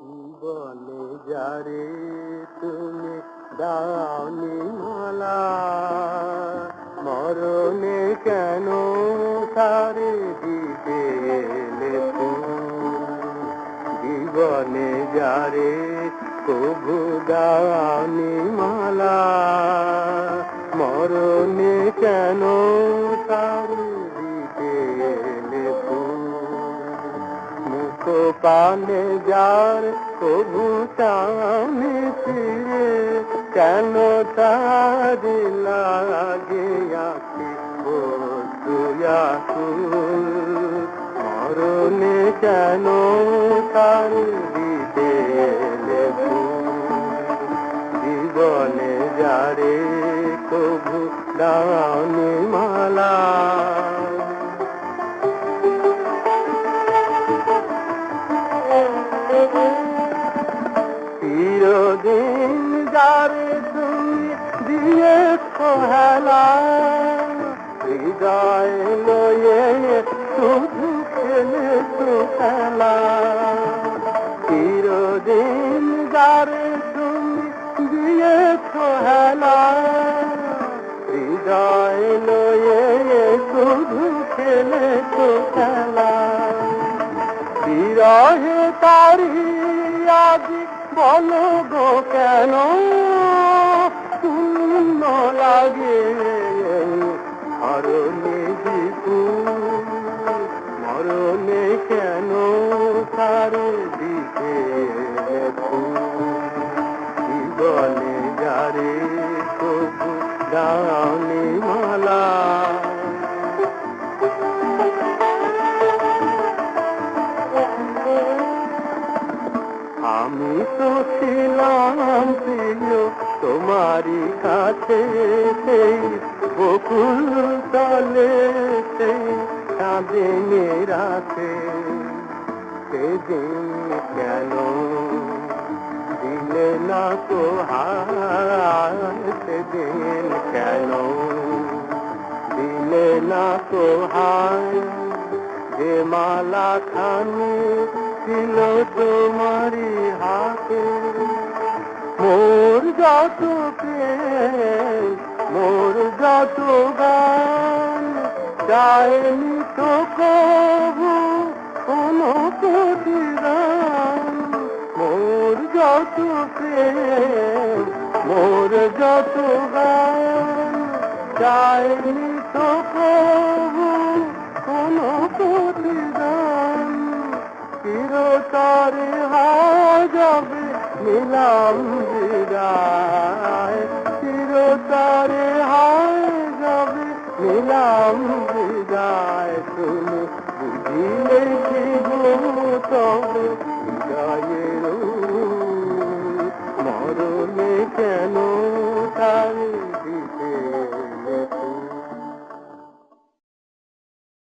জীবনে যারে তুমি দাওনি মালা, মরণে কেন তারে দিতে? জীবনে যারে কবু দাওনি মালা, মরণে কেন পানে যার কবু চানে ফিরে কেন তার লাগে আখি বসুয়াকুল মরণে কেন তার দিতে? জীবনে যারে কবু দানি মালা চিরদিন যারে তুমি দিয়ে হেলা, হৃদয় লয়ে শুধু খেলে তো খেলা। চিরদিন যারে তুমি দিয়ে হেলা, হৃদয় লয়ে শুধু খেলে তো খেলা। বিরহে তারি আজি বলো গো কেন? শূন্য লাগে মরণে দীপু। মরণে কেন সারে দিকে জীবনে যারে তবু দানি আমি তো ছিলাম প্রিয়, তোমারই কাছে সেই বকুল তলে সেই রাখে সেদিন কেন দিলে না তো হার সেদিন কেন দিলে না তো হার যে মালা খানি ছিল তোমারই হাতে। মোর যত মোর যত গান চায়নি তো কবু কোনো প্রতিদান। মোর যত মোর যত গান চায়নি তো কবু চিরতরে যাবে নিলাম বিদায়। চিরতরে যাবে নিলাম